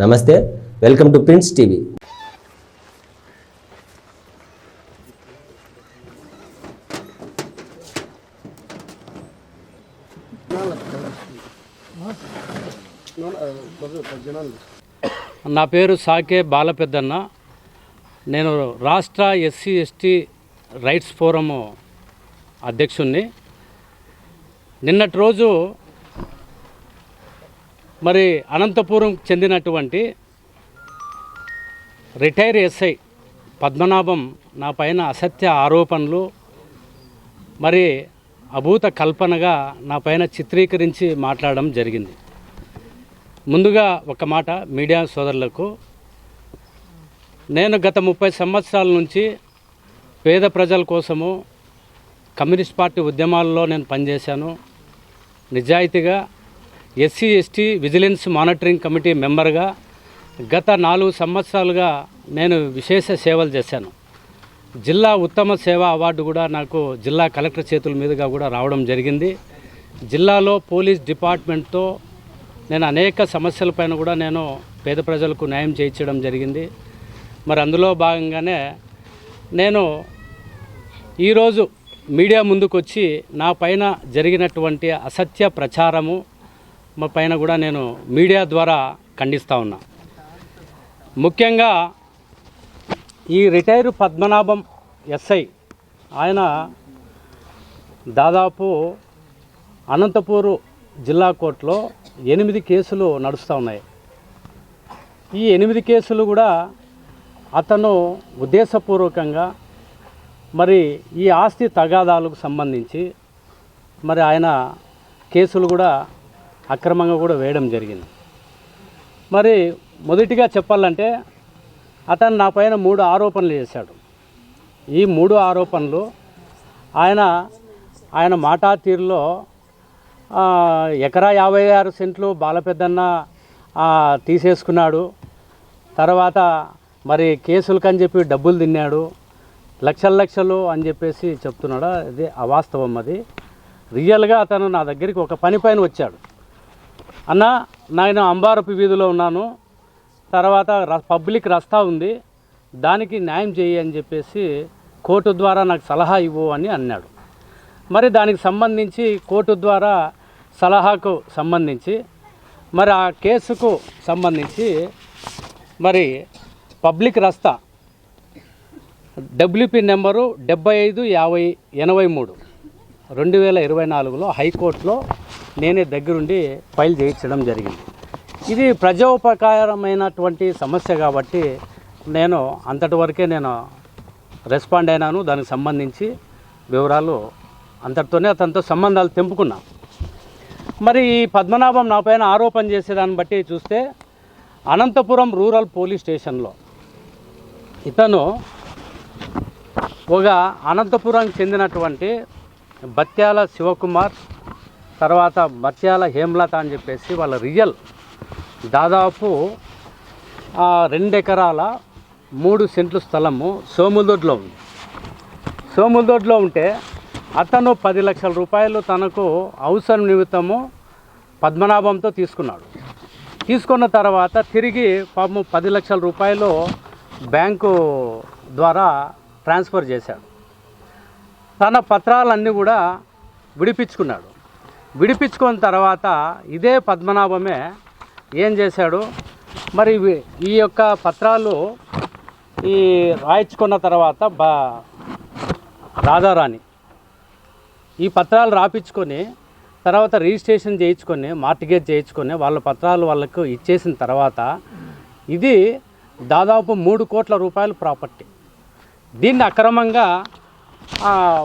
నమస్తే welcome to prince TV. నా పేరు సాకే బాలపెద్దన్న. నేను రాష్ట్ర ఎస్సీ ఎస్టీ రైట్స్ ఫోరము అధ్యక్షుణ్ణి. నిన్నటి రోజు మరి అనంతపురం చెందినటువంటి రిటైర్ ఎస్ఐ పద్మనాభం నా పైన అసత్య ఆరోపణలు మరి అభూత కల్పనగా నా పైన చిత్రీకరించి మాట్లాడడం జరిగింది. ముందుగా ఒక మాట మీడియా సోదరులకు. నేను గత ముప్పై సంవత్సరాల నుంచి పేద ప్రజల కోసము కమ్యూనిస్ట్ పార్టీ ఉద్యమాల్లో నేను పనిచేశాను. నిజాయితీగా SC ST vigilance monitoring committee మెంబర్గా గత నాలుగు సంవత్సరాలుగా నేను విశేష సేవలు చేశాను. జిల్లా ఉత్తమ సేవా అవార్డు కూడా నాకు జిల్లా కలెక్టర్ చేతుల మీదుగా కూడా రావడం జరిగింది. జిల్లాలో పోలీస్ డిపార్ట్మెంట్తో నేను అనేక సమస్యలపైన కూడా నేను పేద ప్రజలకు న్యాయం చేయించడం జరిగింది. మరి అందులో భాగంగానే నేను ఈరోజు మీడియా ముందుకు వచ్చి నా పైన జరిగినటువంటి అసత్య ప్రచారము పైన కూడా నేను మీడియా ద్వారా ఖండిస్తూ ఉన్నా. ముఖ్యంగా ఈ రిటైర్ పద్మనాభం ఎస్ఐ ఆయన దాదాపు అనంతపూరు జిల్లా కోర్టులో ఎనిమిది కేసులు నడుస్తూ ఉన్నాయి. ఈ ఎనిమిది కేసులు కూడా అతను ఉద్దేశపూర్వకంగా మరి ఈ ఆస్తి తగాదాలకు సంబంధించి మరి ఆయన కేసులు కూడా అక్రమంగా కూడా వేయడం జరిగింది. మరి మొదటిగా చెప్పాలంటే అతను నా పైన మూడు ఆరోపణలు చేశాడు. ఈ మూడు ఆరోపణలు ఆయన ఆయన మాటా తీరులో ఎకరా యాభై ఆరు సెంట్లు బాలపెద్దన్న తీసేసుకున్నాడు. తర్వాత మరి కేసులకని చెప్పి డబ్బులు తిన్నాడు. లక్షల లక్షలు అని చెప్పేసి చెప్తున్నాడు. అది అవాస్తవం అది. రియల్గా అతను నా దగ్గరికి ఒక పని పైన వచ్చాడు. అన్న నేను అంబారపు వీధిలో ఉన్నాను. తర్వాత ర- పబ్లిక్ రస్తా ఉంది. దానికి న్యాయం చేయి అని చెప్పేసి కోర్టు ద్వారా నాకు సలహా ఇవ్వు అని అన్నాడు. మరి దానికి సంబంధించి కోర్టు ద్వారా సలహాకు సంబంధించి మరి ఆ కేసుకు సంబంధించి మరి పబ్లిక్ రస్తా డబ్ల్యూపీ నెంబరు డెబ్బై ఐదు యాభై ఎనభై మూడు రెండు వేల ఇరవై నాలుగులో హైకోర్టులో నేనే దగ్గరుండి ఫైల్ చేయించడం జరిగింది. ఇది ప్రజోపకారమైనటువంటి సమస్య కాబట్టి నేను అంతటి వరకే నేను రెస్పాండ్ అయినాను. దానికి సంబంధించి వివరాలు అంతటితోనే అతనితో సంబంధాలు తెంపుకున్నా. మరి ఈ పద్మనాభం నా పైన ఆరోపణ చేసేదాన్ని బట్టి చూస్తే అనంతపురం రూరల్ పోలీస్ స్టేషన్లో ఇతను ఒక అనంతపురానికి చెందినటువంటి బత్యాల శివకుమార్ తర్వాత మత్యాల హేమలత అని చెప్పేసి వాళ్ళ రియల్ దాదాపు రెండు ఎకరాల మూడు సెంట్లు స్థలము సోములదొడ్లో ఉంది. సోములదొడ్లో ఉంటే అతను పది లక్షల రూపాయలు తనకు అవసరం నిమిత్తము పద్మనాభంతో తీసుకున్నాడు. తీసుకున్న తర్వాత తిరిగి పాపం పది లక్షల రూపాయలు బ్యాంకు ద్వారా ట్రాన్స్ఫర్ చేశాడు. తన పత్రాలన్నీ కూడా విడిపించుకున్నాడు. విడిపించుకున్న తర్వాత ఇదే పద్మనాభమే ఏం చేశాడు? మరి ఈ యొక్క పత్రాలు ఈ రాయించుకున్న తర్వాత బా రాధారాణి ఈ పత్రాలు రాపించుకొని తర్వాత రిజిస్ట్రేషన్ చేయించుకొని మార్టిగేజ్ చేయించుకొని వాళ్ళ పత్రాలు వాళ్ళకు ఇచ్చేసిన తర్వాత ఇది దాదాపు మూడు కోట్ల రూపాయల ప్రాపర్టీ. దీన్ని అక్రమంగా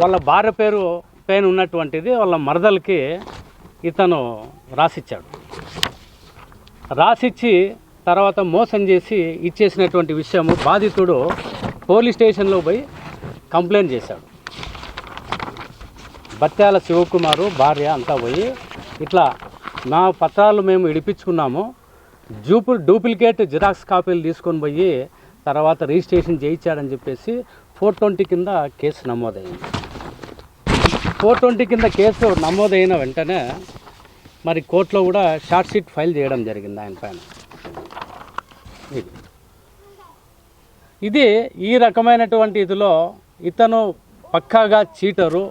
వాళ్ళ భార్య పేరు పైన ఉన్నటువంటిది వాళ్ళ మరదలకి ఇతను రాసిచ్చాడు. రాసిచ్చి తర్వాత మోసం చేసి ఇచ్చేసినటువంటి విషయము బాధితుడు పోలీస్ స్టేషన్లో పోయి కంప్లైంట్ చేశాడు. బత్యాల శివకుమారు భార్య అంతా పోయి ఇట్లా నా పత్రాలు మేము ఇడిపించుకున్నాము జూపు డూప్లికేట్ జిరాక్స్ కాపీలు తీసుకొని పోయి తర్వాత రిజిస్ట్రేషన్ చేయించాడని చెప్పేసి ఫోర్ ట్వంటీ కింద కేసు నమోదైంది. ఫోర్ ట్వంటీ కింద కేసు నమోదైన వెంటనే మరి కోర్టులో కూడా షార్ట్ షీట్ ఫైల్ చేయడం జరిగింది ఆయన పైన. ఇది ఇది ఈ రకమైనటువంటి ఇదిలో ఇతను పక్కాగా చీటరు.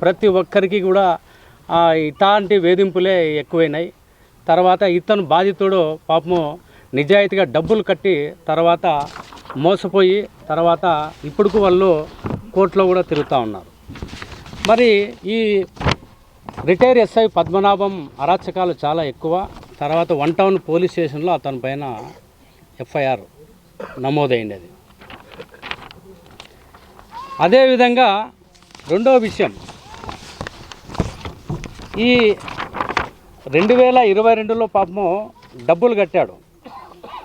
ప్రతి ఒక్కరికి కూడా ఇట్లాంటి వేధింపులే ఎక్కువైనాయి. తర్వాత ఇతను బాధితుడు పాపము నిజాయితీగా డబ్బులు కట్టి తర్వాత మోసపోయి తర్వాత ఇప్పుడుకు వాళ్ళు కోర్టులో కూడా తిరుగుతూ ఉన్నారు. మరి ఈ రిటైర్ ఎస్ఐ పద్మనాభం అరాచకాలు చాలా ఎక్కువ. తర్వాత వన్ టౌన్ పోలీస్ స్టేషన్లో అతని పైన ఎఫ్ఐఆర్ నమోదైంది అది అదేవిధంగా రెండో విషయం. ఈ రెండు వేల ఇరవై రెండులో పాపము డబ్బులు కట్టాడు.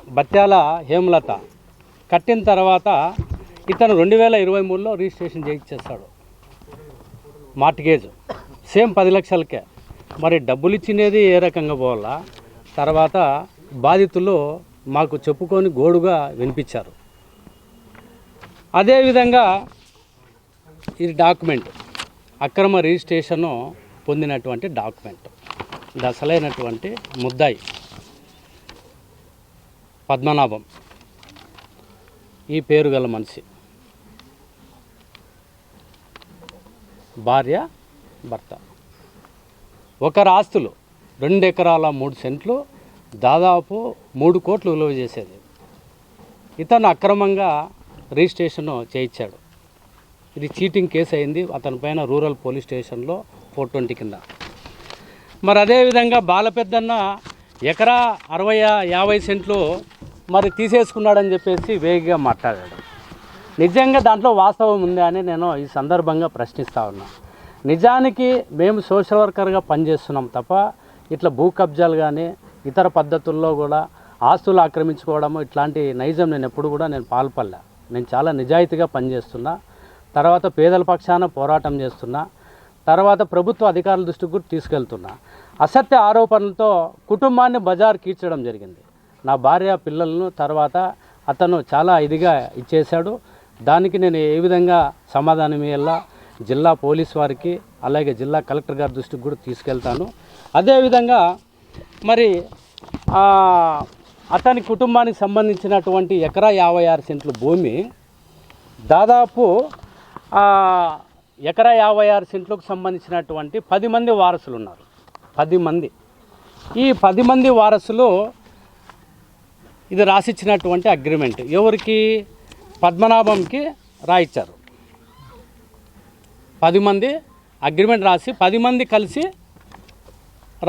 బత్యాల హేమలత. కట్టిన తర్వాత ఇతను రెండు వేల ఇరవై మూడులో రిజిస్ట్రేషన్ చేయించేస్తాడు మార్టిగేజ్ సేమ్ పది లక్షలకే. మరి డబ్బులు ఇచ్చినది ఏ రకంగా పోవాలా? తర్వాత బాధితులు మాకు చెప్పుకొని గోడుగా వినిపించారు. అదేవిధంగా ఇది డాక్యుమెంట్ అక్రమ రిజిస్ట్రేషను పొందినటువంటి డాక్యుమెంట్ ఇది అసలైనటువంటి ముద్దాయి పద్మనాభం. ఈ పేరు గల మనిషి. భార్య భర్త. ఒకరి ఆస్తులు రెండు ఎకరాల మూడు సెంట్లు దాదాపు మూడు కోట్లు విలువ చేసేది. ఇతను అక్రమంగా రిజిస్ట్రేషన్ చేయించాడు. ఇది చీటింగ్ కేసు అయింది. అతని పైన రూరల్ పోలీస్ స్టేషన్లో ఫోర్ ట్వంటీ కింద. మరి అదేవిధంగా బాలపెద్దన్న ఎకరా అరవై యాభై సెంట్లు మరి తీసేసుకున్నాడని చెప్పేసి వేగిగా మాట్లాడాడు. నిజంగా దాంట్లో వాస్తవం ఉందా అని నేను ఈ సందర్భంగా ప్రశ్నిస్తూ ఉన్నా. నిజానికి మేము సోషల్ వర్కర్గా పనిచేస్తున్నాం తప్ప ఇట్లా భూ కబ్జాలు కానీ ఇతర పద్ధతుల్లో కూడా ఆస్తులు ఆక్రమించుకోవడము ఇట్లాంటి నైజం నేను ఎప్పుడు కూడా నేను పాల్పడలే. నేను చాలా నిజాయితీగా పనిచేస్తున్నా. తర్వాత పేదల పక్షాన పోరాటం చేస్తున్నా. తర్వాత ప్రభుత్వ అధికారుల దృష్టికి కూడా తీసుకెళ్తున్నా. అసత్య ఆరోపణలతో కుటుంబాన్ని బజార్ కీర్చడం జరిగింది. నా భార్య పిల్లలను తర్వాత అతను చాలా ఇదిగా ఇచ్చేశాడు. దానికి నేను ఏ విధంగా సమాధానం ఇవ్వాలా జిల్లా పోలీస్ వారికి అలాగే జిల్లా కలెక్టర్ గారి దృష్టికి కూడా తీసుకెళ్తాను. అదేవిధంగా మరి అతని కుటుంబానికి సంబంధించినటువంటి ఎకరా యాభై ఆరు సెంట్లు భూమి దాదాపు ఎకరా యాభై ఆరు సెంట్లకు సంబంధించినటువంటి పది మంది వారసులు ఉన్నారు. పది మంది. ఈ పది మంది వారసులు ఇది రాసిచ్చినటువంటి అగ్రిమెంట్. ఎవరికి? పద్మనాభంకి రాయిచ్చారు. పది మంది అగ్రిమెంట్ రాసి పది మంది కలిసి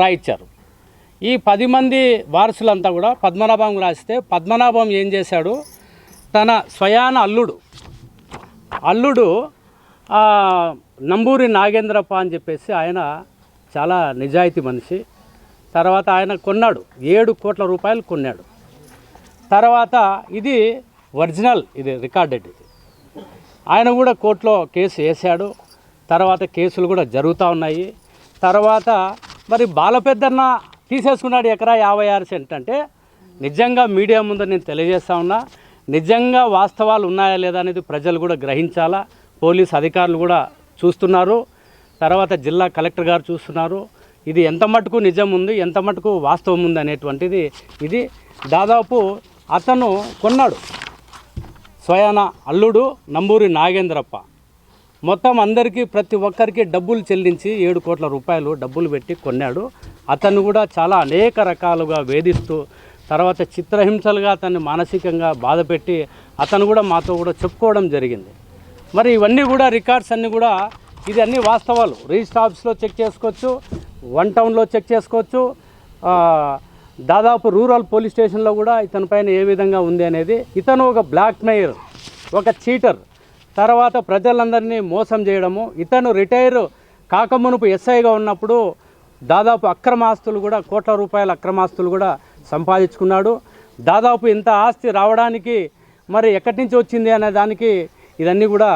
రాయిచ్చారు. ఈ పది మంది వారసులంతా కూడా పద్మనాభం రాస్తే పద్మనాభం ఏం చేశాడు? తన స్వయాన అల్లుడు అల్లుడు నంబూరి నాగేంద్రప్ప అని చెప్పేసి ఆయన చాలా నిజాయితీ మనిషి. తర్వాత ఆయన కొన్నాడు ఏడు కోట్ల రూపాయలు కొన్నాడు. తర్వాత ఇది ఒరిజినల్ ఇది రికార్డెడ్ ఇది. ఆయన కూడా కోర్టులో కేసు వేశాడు. తర్వాత కేసులు కూడా జరుగుతూ ఉన్నాయి. తర్వాత మరి బాలపెద్దన్న తీసేసుకున్నాడు ఎకరా యాభై ఆరు సెంట్ అంటే నిజంగా మీడియా ముందు నేను తెలియజేస్తా ఉన్నా నిజంగా వాస్తవాలు ఉన్నాయా లేదా అనేది ప్రజలు కూడా గ్రహించాలా? పోలీస్ అధికారులు కూడా చూస్తున్నారు. తర్వాత జిల్లా కలెక్టర్ గారు చూస్తున్నారు. ఇది ఎంత మటుకు నిజం ఉంది ఎంత మటుకు వాస్తవం ఉంది అనేటువంటిది ఇది దాదాపు అతను కొన్నాడు. స్వయాన అల్లుడు నంబూరి నాగేంద్రప్ప. మొత్తం అందరికీ ప్రతి ఒక్కరికి డబ్బులు చెల్లించి ఏడు కోట్ల రూపాయలు డబ్బులు పెట్టి కొన్నాడు. అతను కూడా చాలా అనేక రకాలుగా వేధిస్తూ తర్వాత చిత్రహింసలుగా అతన్ని మానసికంగా బాధపెట్టి అతను కూడా మాతో కూడా చెప్పుకోవడం జరిగింది. మరి ఇవన్నీ కూడా రికార్డ్స్ అన్నీ కూడా ఇది అన్ని వాస్తవాలు. రిజిస్టర్ ఆఫీస్లో చెక్ చేసుకోవచ్చు వన్ టౌన్లో చెక్ చేసుకోవచ్చు దాదాపు రూరల్ పోలీస్ స్టేషన్లో కూడా ఇతని పైన ఏ విధంగా ఉంది అనేది ఇతను ఒక బ్లాక్ మెయిర్ ఒక చీటర్. తర్వాత ప్రజలందరినీ మోసం చేయడము ఇతను రిటైర్ కాకమునుపు ఎస్ఐగా ఉన్నప్పుడు దాదాపు అక్రమాస్తులు కూడా కోట్ల రూపాయల అక్రమాస్తులు కూడా సంపాదించుకున్నాడు. దాదాపు ఇంత ఆస్తి రావడానికి మరి ఎక్కడి నుంచి వచ్చింది అనే దానికి ఇదన్నీ కూడా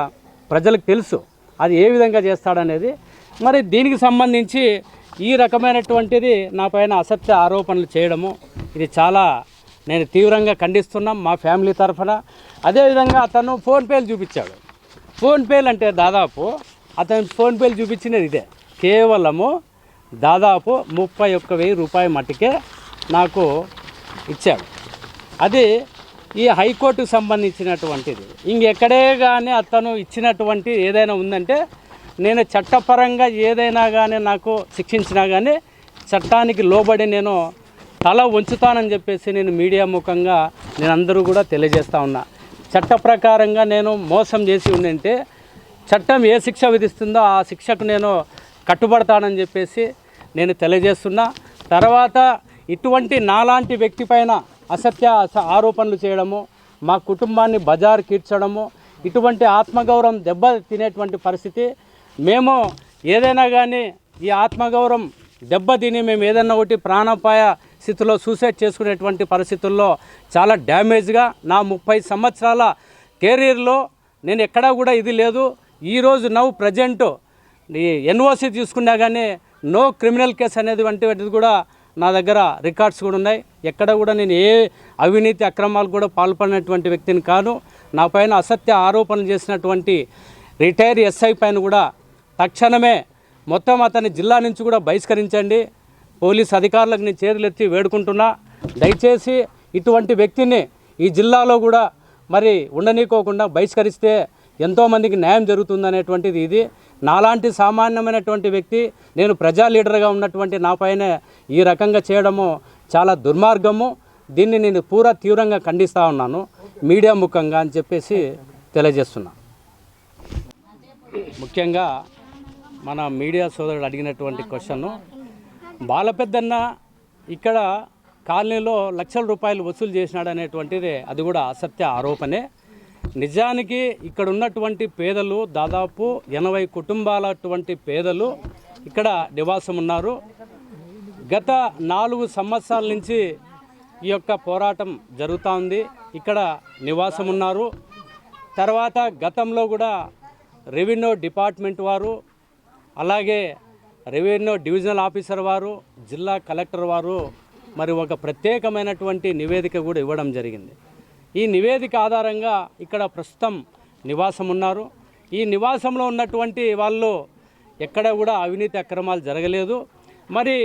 ప్రజలకు తెలుసు. అది ఏ విధంగా చేస్తాడనేది. మరి దీనికి సంబంధించి ఈ రకమైనటువంటిది నా పైన అసత్య ఆరోపణలు చేయడము ఇది చాలా నేను తీవ్రంగా ఖండిస్తున్నాం మా ఫ్యామిలీ తరఫున. అదేవిధంగా అతను ఫోన్పేలు చూపించాడు. ఫోన్పేలు అంటే దాదాపు అతను ఫోన్పేలు చూపించినది ఇదే. కేవలము దాదాపు ముప్పై ఒక్క వెయ్యి రూపాయల మట్టుకే నాకు ఇచ్చాడు. అది ఈ హైకోర్టుకు సంబంధించినటువంటిది. ఇంకెక్కడే కానీ అతను ఇచ్చినటువంటి ఏదైనా ఉందంటే నేను చట్టపరంగా ఏదైనా కానీ నాకు శిక్షించినా కానీ చట్టానికి లోబడి నేను తల ఉంచుతానని చెప్పేసి నేను మీడియా ముఖంగా నేను అందరూ కూడా తెలియజేస్తా ఉన్నా. చట్ట ప్రకారంగా నేను మోసం చేసి ఉండింటే చట్టం ఏ శిక్ష విధిస్తుందో ఆ శిక్షకు నేను కట్టుబడతానని చెప్పేసి నేను తెలియజేస్తున్నా. తర్వాత ఇటువంటి నాలాంటి వ్యక్తి పైన అసత్య ఆరోపణలు చేయడము మా కుటుంబాన్ని బజారు కీర్చడము ఇటువంటి ఆత్మగౌరవం దెబ్బ తినేటువంటి పరిస్థితి మేము ఏదైనా కానీ ఈ ఆత్మగౌరవం దెబ్బతిని మేము ఏదైనా ఒకటి ప్రాణాపాయ స్థితిలో సూసైడ్ చేసుకునేటువంటి పరిస్థితుల్లో చాలా డ్యామేజ్గా నా ముప్పై సంవత్సరాల కెరీర్లో నేను ఎక్కడా కూడా ఇది లేదు. ఈరోజు నవ్వు ప్రజెంట్ ఈ ఎన్ఓసి తీసుకున్నా కానీ నో క్రిమినల్ కేసు అనేది వంటి కూడా నా దగ్గర రికార్డ్స్ కూడా ఉన్నాయి. ఎక్కడ కూడా నేను ఏ అవినీతి అక్రమాలు కూడా పాల్పడినటువంటి వ్యక్తిని కాను. నా పైన అసత్య ఆరోపణలు చేసినటువంటి రిటైర్ ఎస్ఐ పైన కూడా తక్షణమే మొత్తం అతని జిల్లా నుంచి కూడా బహిష్కరించండి. పోలీస్ అధికారులకు నేను చేతులెత్తి వేడుకుంటున్నా. దయచేసి ఇటువంటి వ్యక్తిని ఈ జిల్లాలో కూడా మరి ఉండనీకోకుండా బహిష్కరిస్తే ఎంతోమందికి న్యాయం జరుగుతుందనేటువంటిది ఇది. నాలాంటి సామాన్యమైనటువంటి వ్యక్తి నేను ప్రజా లీడర్గా ఉన్నటువంటి నాపైనే ఈ రకంగా చేయడము చాలా దుర్మార్గము. దీన్ని నేను పూరా తీవ్రంగా ఖండిస్తూ ఉన్నాను. మీడియా ముఖంగా అని చెప్పేసి తెలియజేస్తున్నా. ముఖ్యంగా మన మీడియా సోదరుడు అడిగినటువంటి క్వశ్చన్ బాలపెద్దన్న ఇక్కడ కాలనీలో లక్షల రూపాయలు వసూలు చేసినాడు అనేటువంటిది అది కూడా అసత్య ఆరోపణే. నిజానికి ఇక్కడ ఉన్నటువంటి పేదలు దాదాపు ఎనభై కుటుంబాలటువంటి పేదలు ఇక్కడ నివాసం ఉన్నారు గత నాలుగు సంవత్సరాల నుంచి ఈ యొక్క పోరాటం జరుగుతూ ఉంది ఇక్కడ నివాసం ఉన్నారు తర్వాత గతంలో కూడా రెవెన్యూ డిపార్ట్మెంట్ వారు అలాగే రెవెన్యూ డివిజనల్ ఆఫీసర్ వారు జిల్లా కలెక్టర్ వారు మరి ఒక ప్రత్యేకమైనటువంటి నివేదిక కూడా ఇవ్వడం జరిగింది. ఈ నివేదిక ఆధారంగా ఇక్కడ ప్రస్తుతం నివాసం ఉన్నారు. ఈ నివాసంలో ఉన్నటువంటి వాళ్ళు ఎక్కడ కూడా అవినీతి అక్రమాలు జరగలేదు. మరి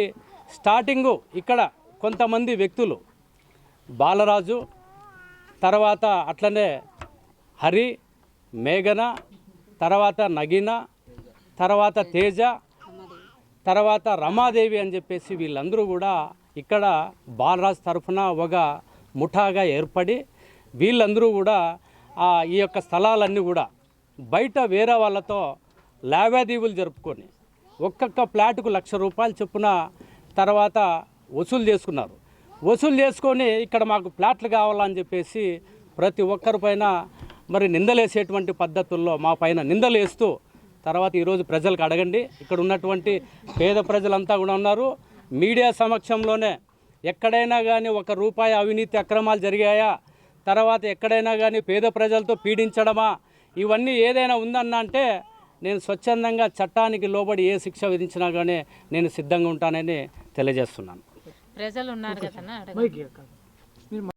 స్టార్టింగు ఇక్కడ కొంతమంది వ్యక్తులు బాలరాజు తర్వాత అట్లనే హరి మేఘన తర్వాత నగీన తర్వాత తేజ తర్వాత రమాదేవి అని చెప్పేసి వీళ్ళందరూ కూడా ఇక్కడ బాలరాజ్ తరఫున ఒక ముఠాగా ఏర్పడి వీళ్ళందరూ కూడా ఆ, ఈ యొక్క స్థలాలన్నీ కూడా బయట వేరే వాళ్ళతో లావాదేవీలు జరుపుకొని ఒక్కొక్క ప్లాట్కు లక్ష రూపాయలు చొప్పున తర్వాత వసూలు చేసుకున్నారు. వసూలు చేసుకొని ఇక్కడ మాకు ప్లాట్లు కావాలని చెప్పేసి ప్రతి ఒక్కరి పైన మరి నిందలేసేటువంటి పద్ధతుల్లో మా పైన నిందలేస్తూ తర్వాత ఈరోజు ప్రజలకు అడగండి. ఇక్కడ ఉన్నటువంటి పేద ప్రజలంతా కూడా ఉన్నారు. మీడియా సమక్షంలోనే ఎక్కడైనా కానీ ఒక రూపాయి అవినీతి అక్రమాలు జరిగాయా? తర్వాత ఎక్కడైనా కానీ పేద ప్రజలతో పీడించడమా? ఇవన్నీ ఏదైనా ఉందన్న అంటే నేను స్వచ్ఛందంగా చట్టానికి లోబడి ఏ శిక్ష విధించినా కానీ నేను సిద్ధంగా ఉంటానని తెలియజేస్తున్నాను. ప్రజలు ఉన్నారు కదా